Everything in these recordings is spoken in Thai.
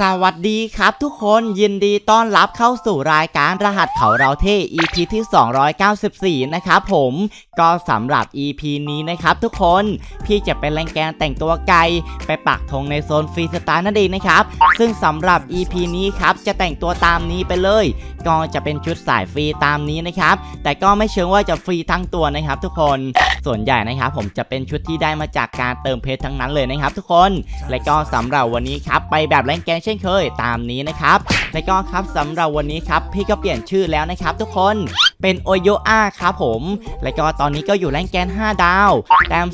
สวัสดีครับทุกคนยินดีต้อนรับเข้าสู่รายการรหัสเขาเราเท่ EP ที่ 294 นะครับผมก็สำหรับ EP นี้นะครับทุกคนพี่จะเป็นแรงแกนแต่งตัวไกลไปปักธงในโซนฟรีสไตล์นั่นเองนะครับ ซึ่งสำหรับ EP นี้ครับจะแต่งตัวตามนี้ไปเลย ก็จะเป็นชุดสายฟรีตามนี้นะครับ แต่ก็ไม่เชิงว่าจะฟรีทั้งตัวนะครับ ทุกคนส่วนใหญ่นะครับ ผมจะเป็นชุดที่ได้มาจากการเติมเพชรทั้งนั้นเลยนะครับ ทุกคน และก็สำหรับวันนี้ครับไปแบบแรงแกนเช่นเคยตามนี้นะครับและก็ครับสำหรับวันนี้ครับพี่ก็เปลี่ยนชื่อแล้วนะครับทุกคน เป็นโอโยอาครับผม และก็ตอนนี้ก็อยู่แรงแกน 5 ดาว แต้ม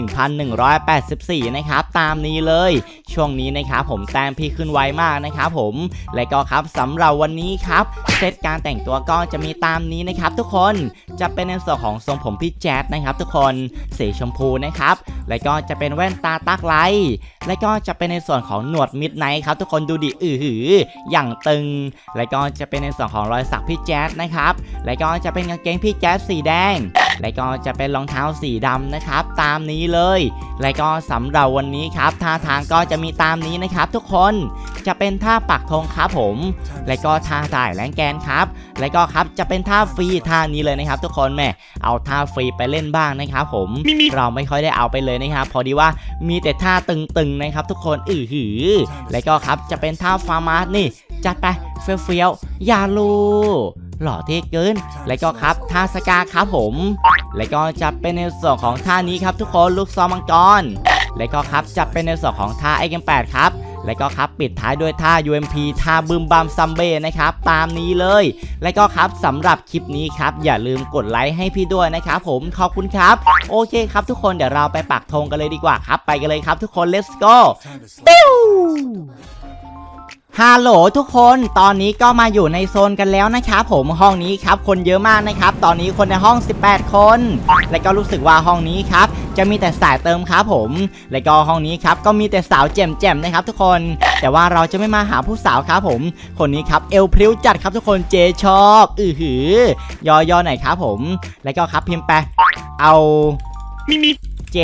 21,184 นะครับ ตามนี้เลย ช่วงนี้นะครับผมแต้มพี่ขึ้นไวมากนะครับผม และก็ครับสำหรับวันนี้ครับเซตการแต่งตัวก็จะมีตามนี้นะครับทุกคนจะเป็นในส่วนของทรงผมพี่แจ๊ดนะครับทุกคนสีชมพูนะครับ และก็จะเป็นแว่นตาตักไลท์และก็จะเป็นในส่วนของหนวดมิดไนท์ครับทุกคนดูดิอือหืออย่างตึง และก็จะเป็นในส่วนของรอยสักพี่แจ๊ดนะครับและก็จะเป็นกางเกงพี่แจ๊สสีแดง และก็จะเป็นรองเท้าสีดำนะครับ ตามนี้เลย และก็สำหรับวันนี้ครับท่าทางก็จะมีตามนี้นะครับ ทุกคนจะเป็นท่าปักธงครับผม และก็ท่าถ่ายแรงแกนครับ และก็ครับจะเป็นท่าฟรีท่านี้เลยนะครับ ทุกคนแหม่เอาท่าฟรีไปเล่นบ้างนะครับ ผมเราไม่ค่อยได้เอาไปเลยนะครับ พอดีว่ามีแต่ท่าตึงๆนะครับ ทุกคนอือหือ และก็ครับจะเป็นท่าฟาร์มาสนี่จัดไปเฟี้ยวๆอย่าลูหล่อเท่เกิน และก็ครับท่าสกาครับผม และก็จะเป็นในส่วนของท่านี้ครับทุกคนลูกซองมังกร และก็ครับจะเป็นในส่วนของท่าไอเกมแปดครับและก็ครับปิดท้ายด้วยท่า UMP ท่าบึมบัมซัมเบ้นะครับตามนี้เลย และก็ครับสำหรับคลิปนี้ครับอย่าลืมกดไลค์ให้พี่ด้วยนะครับผมขอบคุณครับ โอเคครับทุกคนเดี๋ยวเราไปปักธงกันเลยดีกว่าครับ ไปกันเลยครับทุกคน let's go ปิ้ว ฮัลโหลทุกคนตอนนี้ก็มาอยู่ในโซนกันแล้วนะครับผมห้องนี้ครับคนเยอะมากนะครับ ตอนนี้คนในห้อง 18 คน และก็รู้สึกว่าห้องนี้ครับจะมีแต่สายเติมครับผม และก็ห้องนี้ครับก็มีแต่สาวแจ่มๆนะครับทุกคน แต่ว่าเราจะไม่มาหาผู้สาวครับผม คนนี้ครับเอลพริ้วจัดครับทุกคนเจชอบอือหือยอยอหน่อยครับผม และก็ครับพิมพ์ไปเอามิมิ เจ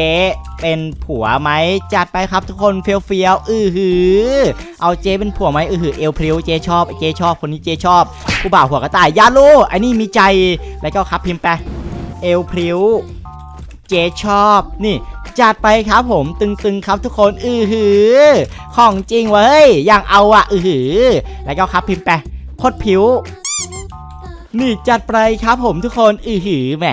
เป็นผัวไหมจัดไปครับทุกคนเฟียวเฟียวอือหือ เอาเจเป็นผัวไหมอือหือเอลพริ้วเจชอบเจชอบคนนี้เจชอบผู้บ่าวหัวกระต่ายยาลูไอ้นี่มีใจแล้วก็ครับพิมพ์ไปเอลพริ้วเจชอบนี่จัดไปครับผมตึงๆครับทุกคนอือหือ ของจริงเว้ยอย่างเอาอะอือหือ แล้วก็ครับพิมพ์ไปโคตรผิว นี่จัดไปครับผมทุกคนอือหือแหม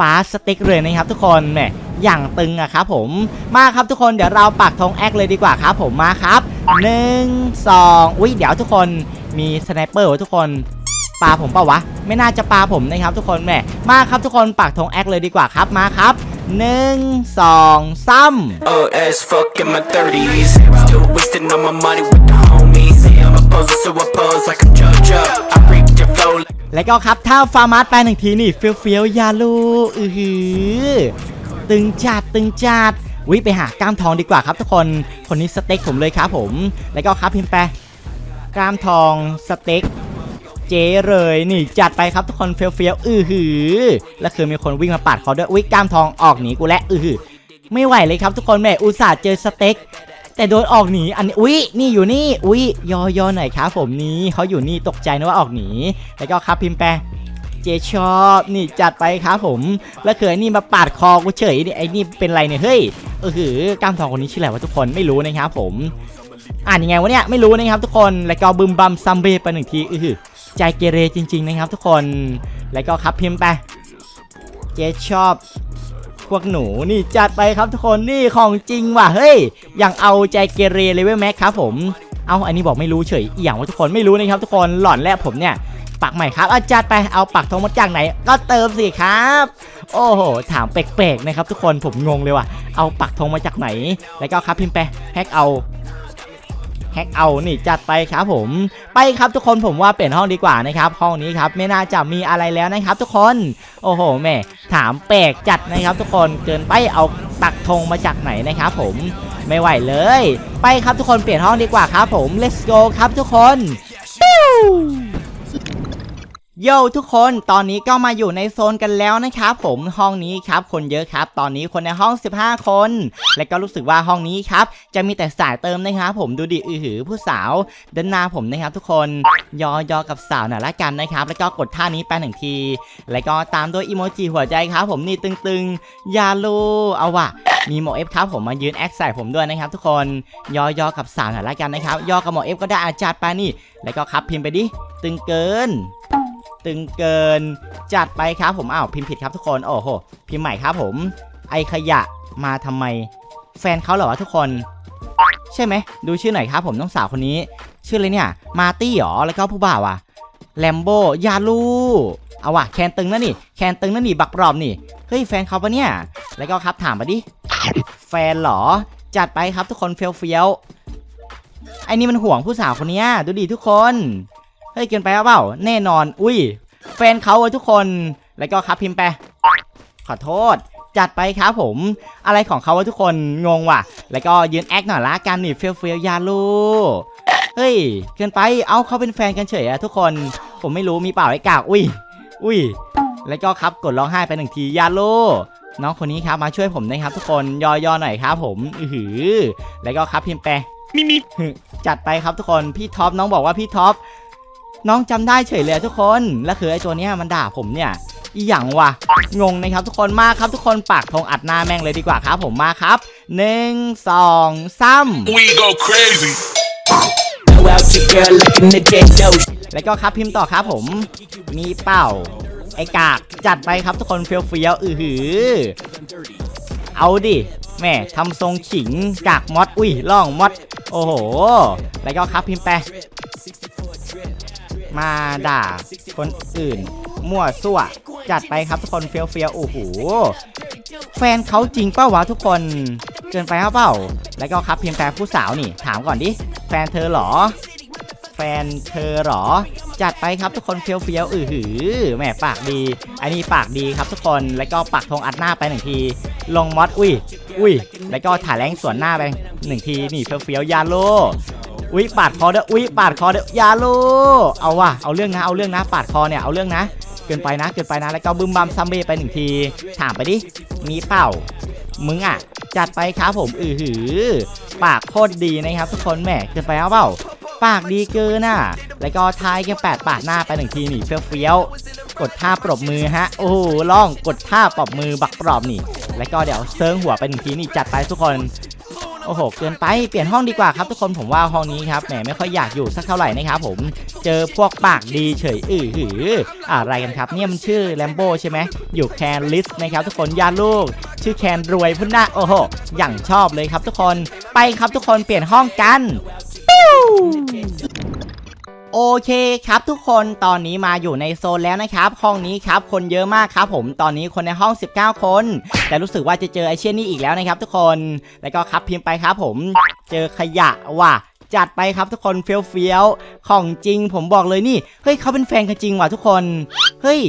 ปาสติ๊กเลยนะครับทุกคนแหม อย่างตึงอะครับผมมาครับทุกคนเดี๋ยวเราปักธงแอคเลยดีกว่าครับผมมาครับหนึ่งสองอุ้ยเดี๋ยวทุกคนมีสไนเปอร์วะทุกคนปาผมเปล่าวะ ไม่น่าจะปาผมนะครับทุกคนแหมมาครับทุกคนปักธงแอคเลยดีกว่าครับมาครับหนึ่งสองสาม Old as fuck in my 30s. Still wasting all my money with the homies. I'm a poser, so I pose like I'm JoJo. I reap your flow like แล้วก็ครับถ้าฟาร์มาสไปหนึ่งทีนี่เฟี้ยวเฟี้ยวๆยาลูอือหือ ตึงจัดตึงจัดวิไปหากล้ามทองดีกว่าครับทุกคน คนนี้สเต็กผมเลยครับผม แล้วก็ครับพิมพ์ไปกล้ามทองสเต็กเจ๊เลยนี่จัดไปครับทุกคนเฟี้ยวเฟี้ยวๆอือหือ แล้วคือมีคนวิ่งมาปาดคอด้วยวิกล้ามทองออกหนีกูแล้วอือหือ ไม่ไหวเลยครับทุกคนแม่อุตส่าห์เจอสเต็กแต่โดนออกหนีอันนี้อุ้ยนี่อยู่นี่อุ้ยยอยอหน่อยครับผมนี้เขาอยู่นี่ตกใจนึกว่าออกหนีแล้วก็ครับพิมพ์ไป เจชอบนี่จัดไปครับผม แล้วเคยนี่มาปาดคอกูเฉยนี่ไอ้นี่เป็นไรเนี่ยเฮ้ยเออหือกล้ามทองคนนี้ชื่ออะไรวะทุกคนไม่รู้นะครับผมอ่านยังไงวะเนี่ยไม่รู้นะครับทุกคนแล้วก็บึมบัมซัมเบไปหนึ่งทีเออหือใจเกเรจริง ๆ นะครับ ทุกคนแล้วก็ครับพิมพ์ไปเจชอบพวกหนูนี่จัดไปครับทุกคนนี่ของจริงว่ะเฮ้ยอย่างเอาใจเกเรเลเว้ยแม็กครับผมเอาอันนี้บอกไม่รู้เฉยอย่างว่าทุกคนไม่รู้นะครับทุกคนหล่อนแรกผมเนี่ย ปักใหม่ครับอาจัดไปเอาปักทองมาจากไหน ก็เติมสิครับ โอ้โหถามแปลกๆนะครับ ทุกคนผมงงเลยว่ะเอาปักทองมาจากไหน แล้วก็ครับพิมพ์ไปแฮกเอาแฮกเอานี่จัดไปครับผม ไปครับทุกคนผมว่าเปลี่ยนห้องดีกว่านะครับ ห้องนี้ครับไม่น่าจะมีอะไรแล้วนะครับ ทุกคน โอ้โหแม่ถามแปลกจัดนะครับ ทุกคนเกินไปเอาปักธงมาจากไหนนะครับผมไม่ไหวเลย ไปครับทุกคนเปลี่ยนห้องดีกว่าครับผม let's go ครับทุกคน โย่ทุกคนตอนนี้ก็มาอยู่ในโซนกันแล้วนะครับผมห้องนี้ครับคนเยอะครับ ตอนนี้คนในห้อง 15 คน และก็รู้สึกว่าห้องนี้ครับจะมีแต่สายเติมนะครับผมดูดิอือหือผู้สาวด้านหน้าผมนะครับ ทุกคนยอยอกับสาวหน่อยละกันนะครับ แล้วก็กดท่านี้ไปหนึ่งที แล้วก็ตามด้วยอีโมจิหัวใจครับ ผมนี่ตึงๆยาลูเอาว่ะมีหมอเอฟครับผมมายืนแอคใส่ผมด้วยนะครับ ทุกคนยอยอกับสาวหน่อยละกันนะครับยอกับหมอเอฟก็ได้อาจัดไปนี่ แล้วก็ครับพิมพ์ไปดิตึงเกิน ตึงเกิน จัดไปครับผมอ้าวพิมพ์ผิดครับทุกคนโอ้โหพิมพ์ใหม่ครับผม ไอขยะมาทำไม แฟนเขาเหรอวะทุกคน ใช่ไหมดูชื่อหน่อยครับผมน้องสาวคนนี้ ชื่ออะไรเนี่ย มาตี้หรอแล้วก็ผู้บ่าวอะแลมโบยาลูเอาว่ะแคนตึงนะนี่แคนตึงนะนี่บักปลอมนี่เฮ้ยแฟนเขาปะเนี่ย แล้วก็ครับถามมาดิแฟนเหรอ จัดไปครับทุกคนเฟี้ยวเฟี้ยวไอ้นี่มันห่วงผู้สาวคนนี้ดูดิทุกคน เฮ้ยเกินไปหรือเปล่า แน่นอน อุ้ย แฟนเขาอะทุกคน แล้วก็ครับพิมพ์ไป ขอโทษ จัดไปครับผม อะไรของเขาวะทุกคน งงว่ะ แล้วก็ยืนแอคหน่อยละกันนี่เฟียวเฟียวยาลูเฮ้ย เกินไป เอาเขาเป็นแฟนกันเฉยอะทุกคน ผมไม่รู้มีเปล่าไอ้กาก อุ้ย อุ้ย แล้วก็ครับกดร้องไห้ไปหนึ่งทียาลูน้องคนนี้ครับมาช่วยผมนะครับทุกคนยอยอหน่อยครับผม อือหือ แล้วก็ครับพิมพ์ไปมิมิจัดไปครับทุกคน พี่ท็อปน้องบอกว่าพี่ท็อป น้องจำได้เฉยเลยทุกคน และคือไอ้ตัวเนี้ยมันด่าผมเนี่ยอีหยังวะงงนะครับทุกคนมาครับทุกคนปากธงอัดหน้าแม่งเลยดีกว่าครับผมมาครับหนึ่งสองสาม we go crazy Blow out your girl like a Nintendo. แล้วก็ครับพิมพ์ต่อครับผม มีเป้าไอ้กากจัดไปครับทุกคนเฟี้ยวเฟี้ยวๆอือหือ เอาดิแม่ทำทรงขิงกากมอดอุ้ยล่องมอด โอ้โห แล้วก็ครับพิมพ์ไป มาด่าคนอื่น มั่วซั่วจัดไปครับทุกคนเฟี้ยวเฟี้ยวโอ้โหแฟนเขาจริงเป้าวะทุกคนเกินไปเปล่า แล้วก็ครับพิมพ์แปลผู้สาวนี่ ถามก่อนดิแฟนเธอหรอ แฟนเธอหรอ จัดไปครับทุกคนเฟี้ยวเฟี้ยวอือหือแหมปากดี อันนี้ปากดีครับทุกคนแล้วก็ปักธงอัดหน้าไปหนึ่งที ลงมอดอุ้ยอุ้ยแล้วก็ถ่ายแรงสวนหน้าไปหนึ่งทีนี่เฟี้ยวเฟี้ยวยาโล อุ้ยปาดคอเด้ออุ้ยปาดคอเด้อยาโลเอาว่ะเอาเรื่องนะเอาเรื่องนะ ปาดคอเนี่ยเอาเรื่องนะ เกินไปนะเกินไปนะแล้วก็บึมบัมซัมเบไปหนึ่งทีถามไปดิมีเปล่ามึงอะจัดไปครับผมอือหือ ปากโคตรดีนะครับ ทุกคนแหมเกินไปเอาเปล่าปากดีเกินอะ แล้วก็ทายแค่แปดปาดหน้าไปหนึ่งทีนี่เฟี้ยวเฟี้ยวกดท่าปรบมือฮะ โอ้โหล่องกดท่าปรบมือบักปรอบนี่ แล้วก็เดี๋ยวเซิร์งหัวไปหนึ่งทีนี่จัดไปทุกคน โอ้โหเกินไปเปลี่ยนห้องดีกว่าครับทุกคนผมว่าห้องนี้ครับแหมไม่ค่อยอยากอยู่สักเท่าไหร่นะครับผมเจอพวกปากดีเฉยอือหืออะไรกันครับเนี่ยมันชื่อแลมโบใช่ไหมอยู่แคนลิสนะครับทุกคนญาติลูก ชื่อแคนรวยพุ่นหน้าโอ้โหอย่างชอบเลยครับทุกคนไปครับทุกคนเปลี่ยนห้องกัน โอเคครับทุกคนตอนนี้มาอยู่ในโซนแล้วนะครับ ห้องนี้ครับคนเยอะมากครับผมตอนนี้คนในห้อง 19 คน แต่รู้สึกว่าจะเจอไอเชี่ยนี่อีกแล้วนะครับ ทุกคนแล้วก็ครับพิมพ์ไปครับผมเจอขยะว่ะจัดไปครับทุกคนเฟี้ยวเฟี้ยวๆของจริงผมบอกเลยนี่เฮ้ยเขาเป็นแฟนกันจริงว่ะทุกคนเฮ้ย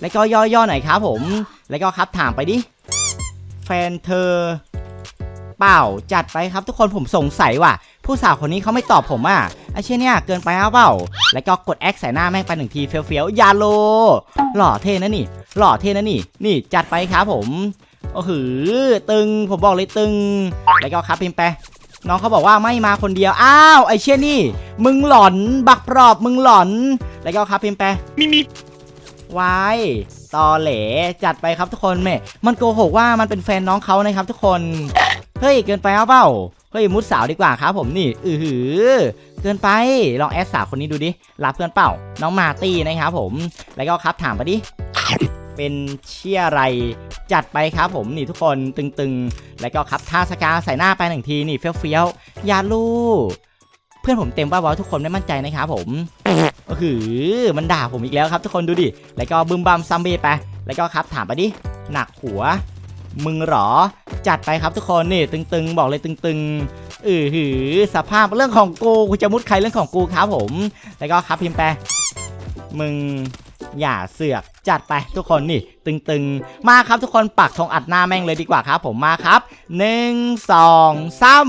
แล้วก็ย่อๆหน่อยครับผม แล้วก็ครับถามไปดิแฟนเธอ เปล่า จัดไปครับทุกคนผมสงสัยว่ะ ผู้สาวคนนี้เขาไม่ตอบผมอะไอเชี่ยเนี่ยเกินไปหรือเปล่า แล้วก็กดแอคใส่หน้าแม่งไปหนึ่งทีเฟี้ยวๆยาโล หล่อเท่นะนี่ หล่อเท่นะนี่ นี่จัดไปครับผมโอ้โหตึงผมบอกเลยตึง แล้วก็ครับพิมพ์ไปน้องเขาบอกว่าไม่มาคนเดียว อ้าว ไอเชี่ยนี่ มึงหลอน บักปรอบ มึงหลอน แล้วก็ครับพิมพ์ไปมิมิวายตอเหลจัดไปครับทุกคนแม่มันโกหกว่ามันเป็นแฟนน้องเขานะครับทุกคน เฮ้ยเกินไปเอาเปล่าเฮ้ยมุดสาวดีกว่าครับผมนี่อือหือเกินไปลองแอดสาวคนนี้ดูดิรับเพื่อนเปล่า น้องมาตี้นะครับผมแล้วก็ครับถามไปดิเป็นเชี่ยอะไรจัดไปครับผมนี่ทุกคนตึงๆ แล้วก็ครับท่าสกาใส่หน้าไปหนึ่งทีนี่เฟี้ยวๆยาลูเพื่อนผมเต็มป้าวทุกคนไม่มั่นใจนะครับผมก็คือมันด่าผมอีกแล้วครับทุกคนดูดิแล้วก็บึมบัมซัมเบไปแล้วก็ครับถามไปดิหนักหัว มึงเหรอ จัดไปครับทุกคนนี่ตึงๆ บอกเลยตึงๆอือหือสภาพเรื่องของกูกูจะมุดใครเรื่องของกูครับผม แล้วก็ครับพิมพ์ไปมึงอย่าเสือกจัดไปทุกคนนี่ ตึงๆ มาครับทุกคนปักธงอัดหน้าแม่งเลยดีกว่าครับ ผมมาครับหนึ่งสองสาม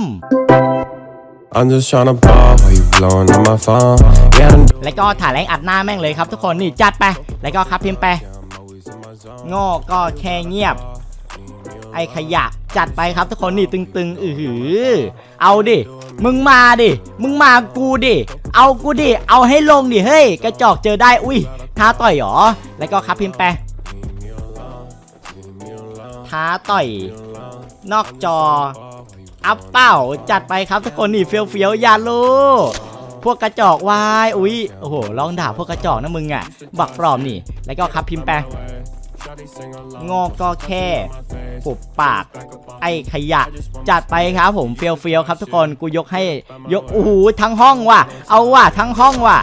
I'm just tryna ball while you blowing on my phone. Yeah, I'm แล้วก็ถ่ายแรงอัดหน้าแม่งเลยครับทุกคนนี่จัดไป แล้วก็ครับพิมพ์ไปโง่ก็แค่เงียบ ไอ้ขยะ จัดไปครับทุกคนนี่ตึงๆอือหือ เอาดิ มึงมาดิ มึงมากูดิ เอากูดิ เอาให้ลงดิ เฮ้ย กระจอกเจอได้ อุ้ยท้าต่อยหรอ แล้วก็ครับพิมพ์ไปท้าต่อย นอกจอ อัพเป้าจัดไปครับทุกคนนี่เฟี้ยวเฟี้ยวๆอย่าลูพวกกระจอกวาย อุ้ย โอ้โหลองด่าพวกกระจอกนะมึงอะ บักปลอมนี่ แล้วก็ครับพิมพ์ไป งอกก็แค่ปุบปาก ไอ้ขยะ จัดไปครับผมเฟียวเฟียวๆครับทุกคนกูยกให้ยกโอ้โหทั้งห้องว่ะ เอาว่ะทั้งห้องว่ะ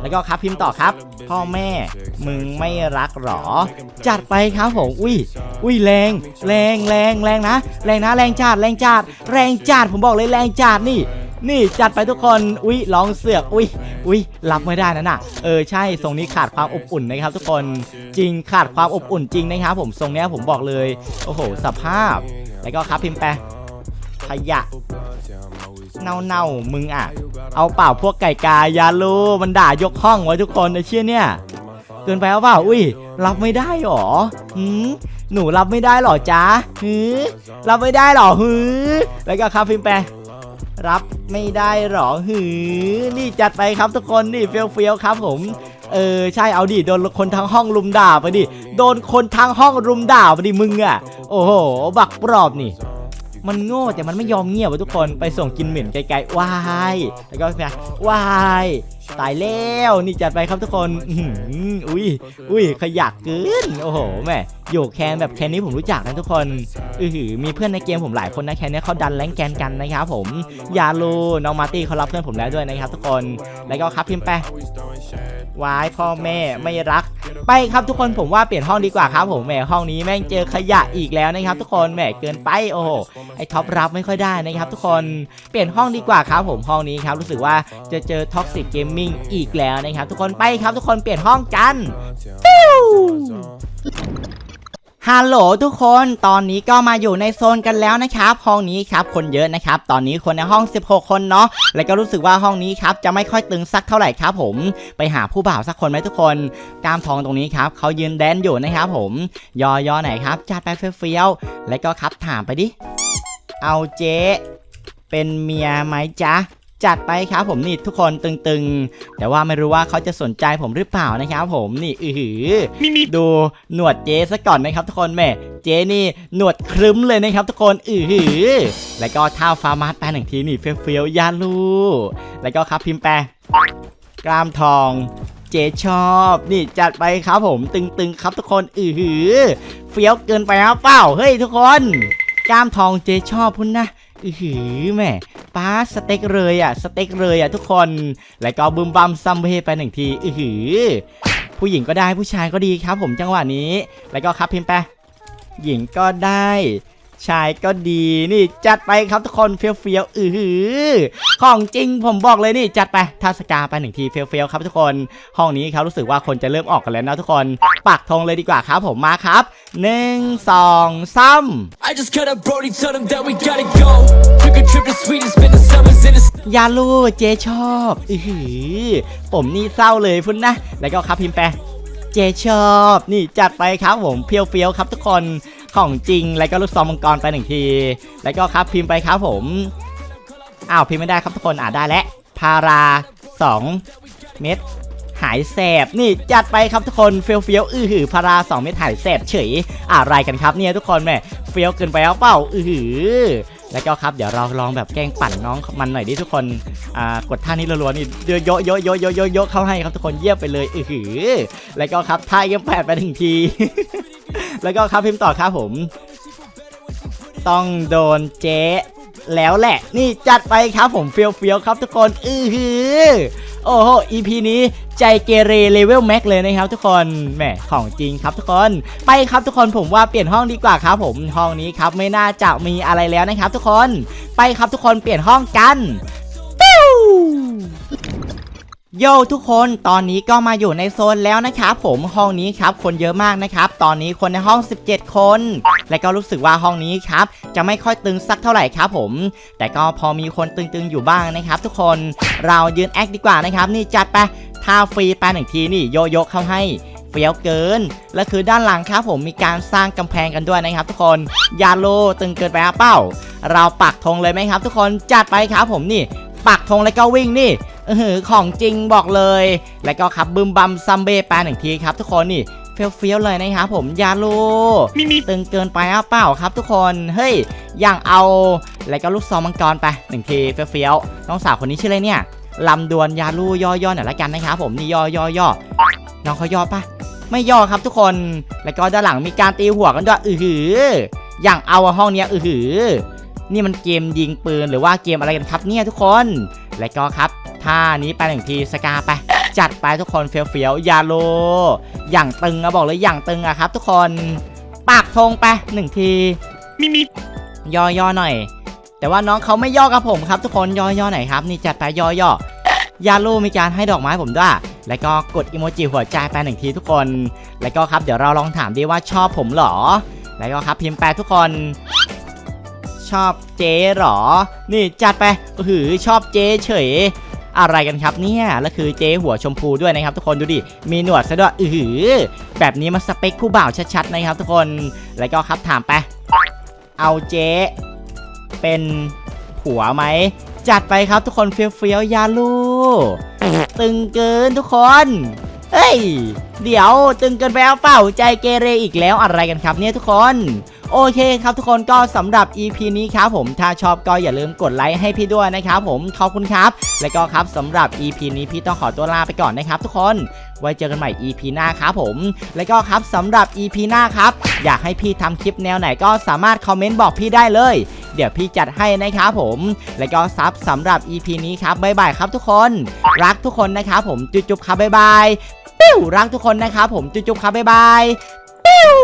แล้วก็ครับพิมพ์ต่อครับ พ่อแม่มึงไม่รักหรอ จัดไปครับผมอุ้ยอุ้ยแรง แรงแรงแรงนะ แรงนะแรงจัดแรงจัดแรงจัดผมบอกเลยแรงจัดนี่ นี่จัดไปทุกคนอุ้ยร้องเสือกอุ้ยอุ้ยรับไม่ได้นะน่ะเออใช่ทรงนี้ขาดความอบอุ่นนะครับ ทุกคนจริงขาดความอบอุ่นจริงนะครับ ผมทรงเนี้ยผมบอกเลยโอ้โหสภาพ แล้วก็ครับพิมพ์ไปขยะเน่าเน่ามึงอะ เอาเปล่าพวกไก่กายาลูมันด่ายกห้องไว้ทุกคนไอ้เชี่ยเนี่ยเกินไปเอาเปล่าอุ้ยรับไม่ได้หรอหืมหนูรับไม่ได้หรอจ๊ะหือรับไม่ได้หรอหือแล้วก็ครับพิมพ์ไป รับไม่ได้หรอหือ นี่จัดไปครับทุกคนนี่เฟี้ยวเฟี้ยวๆครับผมเออใช่เอาดิโดนคนทั้งห้องรุมด่าไปดิโดนคนทั้งห้องรุมด่าไปดิมึงอะ โอ้โห บักปลอบนี่ มันโง่แต่มันไม่ยอมเงียบว่ะทุกคนไปส่งกินเหม็นไกลๆวายแล้วก็ไงวายตายแล้วนี่จัดไปครับทุกคนอืออุ้ยอุ้ยขยะเกินโอ้โหแม่โยกแคนแบบแคนนี้ผมรู้จักนะทุกคนอือหือมีเพื่อนในเกมผมหลายคนนะแคนนี้เขาดันแรงแกนกันนะครับผมยาลูน้องมาร์ตี้เขารับเพื่อนผมแล้วด้วยนะครับทุกคนแล้วก็ครับพิมพ์ไปวายพ่อแม่ไม่รัก ไปครับทุกคนผมว่าเปลี่ยนห้องดีกว่าครับผมแหมห้องนี้แม่งเจอขยะอีกแล้วนะครับ ทุกคนแหมเกินไปโอ้โหไอท็อปรับไม่ค่อยได้นะครับ ทุกคนเปลี่ยนห้องดีกว่าครับผมห้องนี้ครับรู้สึกว่าจะเจอท็อกซิกเกมมิ่งอีกแล้วนะครับ ทุกคนไปครับทุกคนเปลี่ยนห้องกัน ฮัลโหลทุกคนตอนนี้ก็มาอยู่ในโซนกันแล้วนะครับ ห้องนี้ครับคนเยอะนะครับ ตอนนี้คนในห้อง 16 คนเนาะแล้วก็รู้สึกว่าห้องนี้ครับจะไม่ค่อยตึงสักเท่าไหร่ครับผมไปหาผู้บ่าวสักคนไหมทุกคนกล้ามทองตรงนี้ครับเขายืนแดนอยู่นะครับผมยอยอไหนครับจัดไปเฟี้ยวๆแล้วก็ครับถามไปดิเอาเจ๊เป็นเมียไหมจ๊ะ จัดไปครับผมนี่ทุกคนตึงๆ แต่ว่าไม่รู้ว่าเขาจะสนใจผมหรือเปล่านะครับผมนี่อือหือดูหนวดเจ๊ซะก่อนนะครับทุกคนแหม่เจ๊นี่หนวดครึ้มเลยนะครับทุกคนอือหือ แล้วก็ท่าฟาร์มาสแปลหนึ่งทีนี่เฟี้ยวๆยาลูแล้วก็ครับพิมพ์แปลกล้ามทองเจชอบ นี่จัดไปครับผมตึงๆครับทุกคนอือหือเฟี้ยวเกินไปครับเปล่าเฮ้ยทุกคนกล้ามทองเจชอบพุ่นนะอือหือแหม่ ป้าสเต็กเลยอะสเต็กเลยอะทุกคน แล้วก็บึมบัมซัมเบไปหนึ่งทีอือหือ ผู้หญิงก็ได้ผู้ชายก็ดีครับผมจังหวะนี้ แล้วก็ครับพิมพ์ไปหญิงก็ได้ ชายก็ดีนี่จัดไปครับทุกคนเฟี้ยวเฟี้ยวๆอือหือของจริงผมบอกเลยนี่จัดไปทัศกาไปหนึ่งทีเฟี้ยวเฟี้ยวๆครับทุกคน ห้องนี้เขารู้สึกว่าคนจะเริ่มออกกันแล้วนะทุกคนปักธงเลยดีกว่าครับผมมาครับหนึ่งสองสาม I just cut up Brody, tell them that we gotta go. Took a trip to Sweden, spent the summers in the ยาลูเจชอบอือหือผมนี่เศร้าเลยพุ่นนะ แล้วก็ครับพิมพ์ไปเจชอบ นี่จัดไปครับผมเพียวเฟียวๆครับทุกคน ของจริง แล้วก็ลูกซองมังกรไปหนึ่งที แล้วก็ครับพิมพ์ไปครับผม อ้าวพิมพ์ไม่ได้ครับทุกคนอ่าได้แล้วพารา2เม็ดหายแสบนี่จัดไปครับทุกคนเฟียวเฟียวๆอือหือพารา2เม็ดหายแสบเฉยอะไรกันครับเนี่ยทุกคนแม่เฟี้ยวเกินไปแล้วเปล่าอือหือแล้วก็ครับเดี๋ยวเราลองแบบแกล้งปั่นน้องมันหน่อยดิทุกคนอ่ากดท่านี้รัวๆนี่เยอะๆเยอะๆเยอะเยอะเยอะเข้าให้ครับทุกคนเยี่ยมไปเลยอือหือแล้วก็ครับท่าเยี่ยมแปดไปถึงที แล้วก็ครับพิมพ์ต่อครับผม ต้องโดนเจ๊แล้วแหละ นี่จัดไปครับผมเฟียวเฟียวๆครับทุกคนอือหือโอ้โห EP นี้ใจเกเรเลเวลแม็กเลยนะครับทุกคนแหมของจริงครับทุกคน ไปครับทุกคนผมว่าเปลี่ยนห้องดีกว่าครับผมห้องนี้ครับไม่น่าจะมีอะไรแล้วนะครับทุกคน ไปครับทุกคนเปลี่ยนห้องกันปิ้ว โยทุกคนตอนนี้ก็มาอยู่ในโซนแล้วนะครับผมห้องนี้ครับคนเยอะมากนะครับ ตอนนี้คนในห้อง 17 คน และก็รู้สึกว่าห้องนี้ครับ จะไม่ค่อยตึงสักเท่าไหร่ครับผม แต่ก็พอมีคนตึงๆอยู่บ้างนะครับ ทุกคนเรายืนแอคดีกว่านะครับ นี่จัดไปท่าฟรีไปหนึ่งทีนี่โยโยเข้าให้เฟี้ยวเกิน และคือด้านหลังครับผมมีการสร้างกำแพงกันด้วยนะครับ ทุกคนยาโลตึงเกินไปหรือเปล่าเราปักธงเลยไหมครับ ทุกคนจัดไปครับผมนี่ ปักธงแล้วก็วิ่งนี่ ออของจริงบอกเลย แล้วก็ครับบึมบัมซัมเบ้แปลหนึ่งทีครับทุกคนนี่เฟี้ยวๆเลยนะครับผมยาโลตึงเกินไปหรือเปล่าครับทุกคนเฮ้ยอย่างเอาแล้วก็ลูกซองมังกรไปหนึ่งทีเฟี้ยวๆน้องสาวคนนี้ชื่ออะไรเนี่ยลำดวนยาลูย่อๆหน่อยละกันนะครับผมนี่ย่อย่อย่อน้องเขาย่อปะไม่ย่อครับทุกคน แล้วก็ด้านหลังมีการตีหัวกันด้วยอือหือ อย่างเอาอะห้องเนี้ยอือหือ นี่มันเกมยิงปืนหรือว่าเกมอะไรกันครับเนี่ยทุกคน และก็ครับ ท่านี้ไปหนึ่งทีสกาไป จัดไปทุกคนเฟี้ยวๆยาโล อย่างตึงอะบอกเลยอย่างตึงอะครับ ทุกคนปากธงไปหนึ่งทีมิมิย่อย่อหน่อย แต่ว่าน้องเขาไม่ย่อกับผมครับ ทุกคนย่อย่อหน่อยครับ นี่จัดไปย่อย่อยาโลมีการให้ดอกไม้ผมด้วย แล้วก็กดอีโมจิหัวใจไปหนึ่งทีทุกคน แล้วก็ครับเดี๋ยวเราลองถามดีว่าชอบผมเหรอ แล้วก็ครับพิมพ์ไปทุกคนชอบเจ๊เหรอ นี่จัดไปหือชอบเจ๊เฉย อะไรกันครับเนี่ยแล้วคือเจ๊หัวชมพูด้วยนะครับ ทุกคนดูดิมีหนวดซะด้วยอือหือแบบนี้มันสเปคผู้บ่าวชัดๆนะครับ ทุกคนแล้วก็ครับถามไป เอาเจ๊เป็นผัวไหมจัดไปครับทุกคนเฟี้ยวๆยาลูตึงเกินทุกคนเฮ้ย เดี๋ยวตึงเกินไปเอาเปล่าใจเกเรอีกแล้วอะไรกันครับเนี่ยทุกคน โอเคครับทุกคนก็สำหรับ EP นี้ครับผมถ้าชอบก็อย่าลืมกดไลค์ให้พี่ด้วยนะครับผมขอบคุณครับ และก็ครับสำหรับ EP นี้พี่ต้องขอตัวลาไปก่อนนะครับทุกคนไว้เจอกันใหม่ EP หน้าครับผม และก็ครับสำหรับ EP หน้าครับ อยากให้พี่ทำคลิปแนวไหนก็สามารถคอมเมนต์บอกพี่ได้เลย เดี๋ยวพี่จัดให้นะครับผม และก็ซับสำหรับ EP นี้ครับบ๊ายบายครับทุกคน รักทุกคนนะครับผมจุ๊บๆครับบ๊ายบายปิ้วรักทุกคนนะครับผมจุ๊บๆครับบ๊ายบายปิ้ว